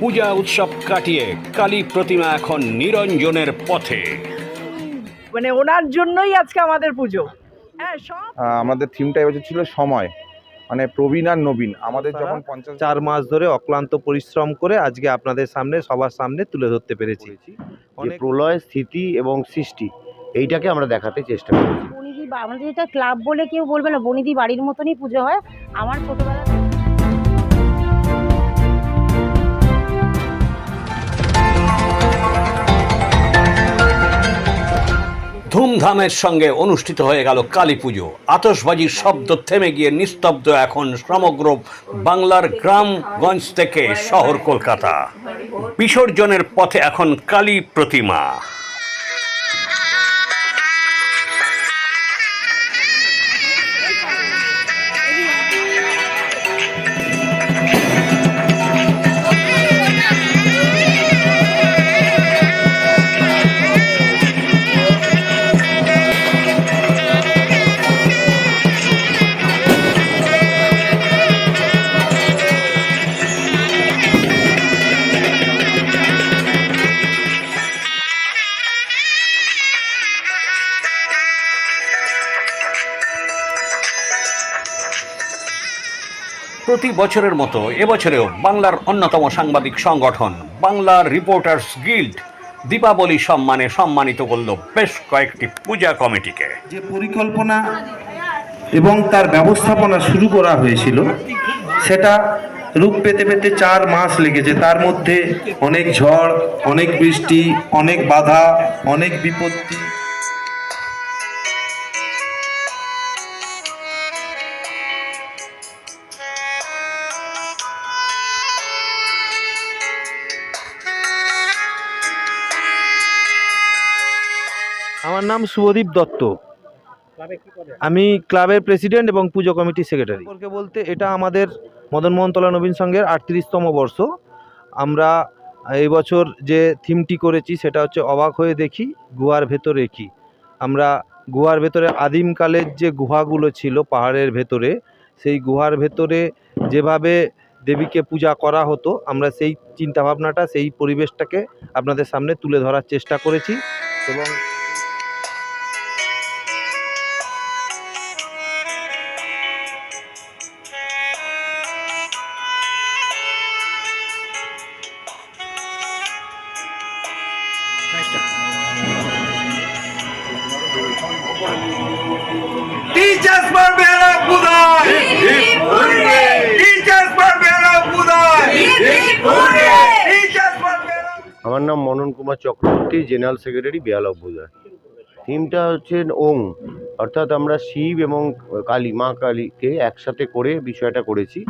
পূজা উৎসব কাটিয়ে কালী প্রতিমা এখন নিরঞ্জনের পথে। মানে ওনার জন্যই আজকে আমাদের পুজো। হ্যাঁ সব আমাদের থিমটা এবছর ছিল সময়। মানে প্রবীণ আর নবীন। আমাদের যখন পঞ্চাশ চার মাস ধরে অক্লান্ত পরিশ্রম করে আজকে আপনাদের সামনে সবার সামনে তুলে ধরতে পেরেছি। অনেক প্রলয় স্থিতি এবং সৃষ্টি এইটাকে আমরা দেখাতে চেষ্টা করি বনিদি আমাদের এটা ক্লাব বলে কেউ বলবে না। বনিদি বাড়ির মতনই পুজো হয়। আমার ছোটবেলা ধুমধামের সঙ্গে অনুষ্ঠিত হয়ে গেল কালী পুজো। আতসবাজির শব্দ থেমে গিয়ে নিস্তব্ধ এখন সমগ্র বাংলার গ্রামগঞ্জ থেকে শহর কলকাতা। বিসর্জনের পথে এখন কালী প্রতিমা। প্রতি বছরের মতো এবছরেও বাংলার অন্যতম সাংবাদিক সংগঠন বাংলার রিপোর্টার্স গিল্ড, দীপাবলি সম্মানে সম্মানিত করল বেশ কয়েকটি পূজা কমিটিকে। যে পরিকল্পনা এবং তার ব্যবস্থাপনা শুরু করা হয়েছিল, সেটা রূপ পেতে পেতে চার মাস লেগেছে। তার মধ্যে অনেক ঝড়, অনেক বৃষ্টি, অনেক বাধা, অনেক বিপত্তি আমার নাম শুভদীপ দত্ত। আমি ক্লাবের প্রেসিডেন্ট এবং পুজো কমিটির সেক্রেটারি। সম্পর্কে বলতে এটা আমাদের মদন মোহনতলা নবীন সংঘের আটত্রিশতম বর্ষ। আমরা এই বছর যে থিমটি করেছি সেটা হচ্ছে অবাক হয়ে দেখি গুহার ভেতরে কি। আমরা গুহার ভেতরে আদিমকালের যে গুহাগুলো ছিল পাহাড়ের ভেতরে সেই গুহার ভেতরে যেভাবে দেবীকে পূজা করা হতো আমরা সেই চিন্তাভাবনাটা সেই পরিবেশটাকে আপনাদের সামনে তুলে ধরার চেষ্টা করেছি। এবং আমার নাম Manan Kumar Chakraborty, general secretary of বুধা থিমটা হচ্ছে ওং, অর্থাৎ আমরা শিব এবং কালী, মা কালীকে একসাথে করে বিষয়টা করেছি,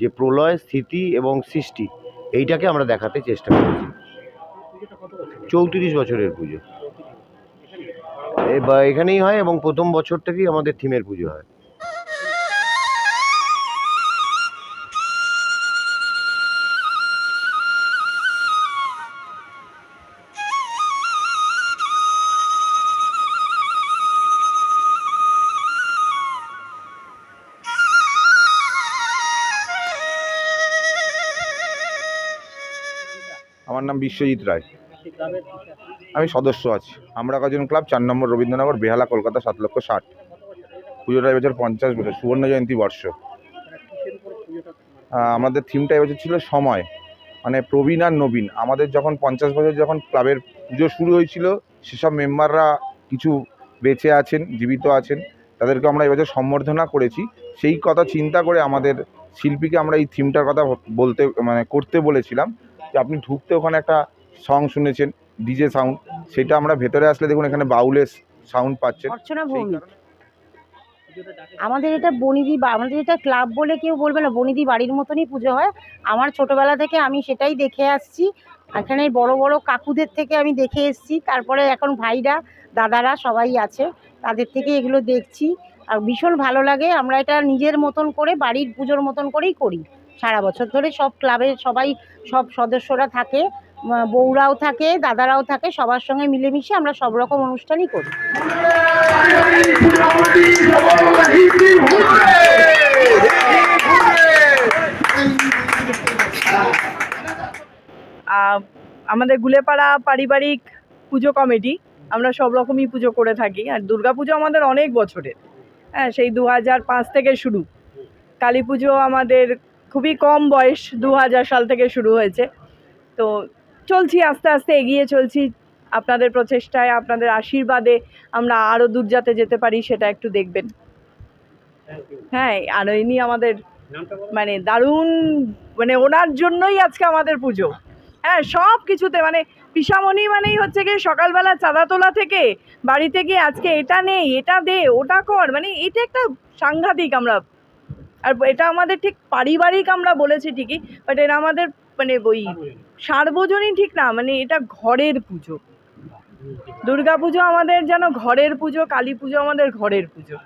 যে প্রলয়, স্থিতি এবং সৃষ্টি, এইটাকে আমরা দেখাতে চেষ্টা করেছি। চৌত্রিশ বছরের পুজো। এখানেই হয় এবং প্রথম বছর থেকেই আমাদের থিমের পুজো হয়। আমার নাম বিশ্বজিৎ রায়। আমি সদস্য আছি। আমরা কজন ক্লাব, চার নম্বর রবীন্দ্রনগর, বেহালা, কলকাতা, সাত লক্ষ ষাট। পুজোটা এবছর পঞ্চাশ বছর, সুবর্ণ জয়ন্তী বর্ষ। আমাদের থিমটা এবছর ছিল সময়। মানে প্রবীণ আর নবীন। আমাদের যখন পঞ্চাশ বছর যখন ক্লাবের পুজো শুরু হয়েছিল, সেসব মেম্বাররা কিছু বেঁচে আছেন, জীবিত আছেন। তাদেরকে আমরা এবছর সম্বর্ধনা করেছি। সেই কথা চিন্তা করে আমাদের শিল্পীকে আমরা এই থিমটার কথা বলতে মানে করতে বলেছিলাম। যে আপনি ঢুকতে ওখানে একটা সং শুনেছেন ডিজে সাউন্ড সেটা আমরা ভেতরে আসলে দেখুন এখানে বাউলের সাউন্ড পাচ্ছেন। অর্চনা সেই ভৌমিক। আমাদের এটা বনিদি বা- আমাদের এটা ক্লাব বলে কেউ বলবে না বনিদি বাড়ির মতনই পুজো হয়। আমার ছোটবেলা থেকে আমি সেটাই দেখে আসছি। এখানে বড় বড় কাকুদের থেকে আমি দেখে এসেছি। তারপরে এখন ভাইরা দাদারা সবাই আছে তাদের থেকে এগুলো দেখছি। আর ভীষণ ভালো লাগে আমরা এটা নিজের মতন করে বাড়ির পুজোর মতন করেই করি। সারা বছর ধরে সব ক্লাবের সবাই, সব সদস্যরা থাকে বউরাও থাকে, দাদারাও থাকে, সবার সঙ্গে মিলেমিশে আমরা সব রকম অনুষ্ঠানই করি। আমাদের গুলেপাড়া পারিবারিক পুজো কমিটি, আমরা সব রকমই পুজো করে থাকি। আর দুর্গা পুজো আমাদের অনেক বছরের। হ্যাঁ সেই দু হাজার পাঁচ থেকে শুরু। কালী পুজো আমাদের খুবই কম বয়স দু হাজার সাল থেকে শুরু হয়েছে। তো চলছি আস্তে আস্তে এগিয়ে চলছি আপনাদের প্রচেষ্টায় আপনাদের আশীর্বাদে আমরা আরও দূর যাতে যেতে পারি সেটা একটু দেখবেন। হ্যাঁ আর ইনি আমাদের মানে দারুণ মানে ওনার জন্যই আজকে আমাদের পুজো। হ্যাঁ সব কিছুতে মানে পিসামণি মানেই হচ্ছে গিয়ে সকালবেলা চাঁদা তোলা থেকে বাড়িতে গিয়ে আজকে এটা নেই এটা দে ওটা কর মানে এটা একটা সাংঘাতিক আমরা আর এটা আমাদের ঠিক পারিবারিক আমরা বলেছি ঠিকই বাট এটা আমাদের মানে ওই সার্বজনীন ঠিক না মানে এটা ঘরের পুজো। দুর্গা পুজো আমাদের যেন ঘরের পুজো, কালী পুজো আমাদের ঘরের পুজো।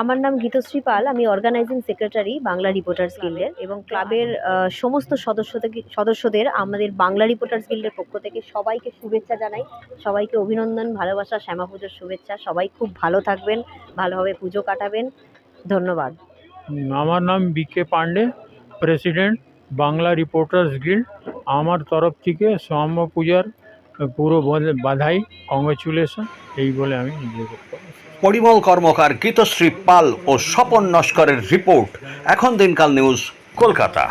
আমার নাম গীতশ্রী পাল, আমি অর্গানাইজিং সেক্রেটারি বাংলা রিপোর্টার্স গিল্ডের এবং ক্লাবের সমস্ত সদস্য থেকে সদস্যদের, আমাদের বাংলা রিপোর্টার্স গিল্ডের পক্ষ থেকে সবাইকে শুভেচ্ছা জানাই। সবাইকে অভিনন্দন, ভালোবাসা শ্যামা পুজোর শুভেচ্ছা। সবাই খুব ভালো থাকবেন, ভালোভাবে পুজো কাটাবেন। ধন্যবাদ। আমার নাম B K Pandey president Bangla reporters guild. আমার তরফ থেকে শ্যাম পূজার পুরো বল- বাধাই কংগ্রেচুলেশন এই বলে আমি পরিমল কর্মকার গীতশ্রী পাল ও স্বপন নস্করের রিপোর্ট। এখন দিনকাল নিউজ কলকাতা।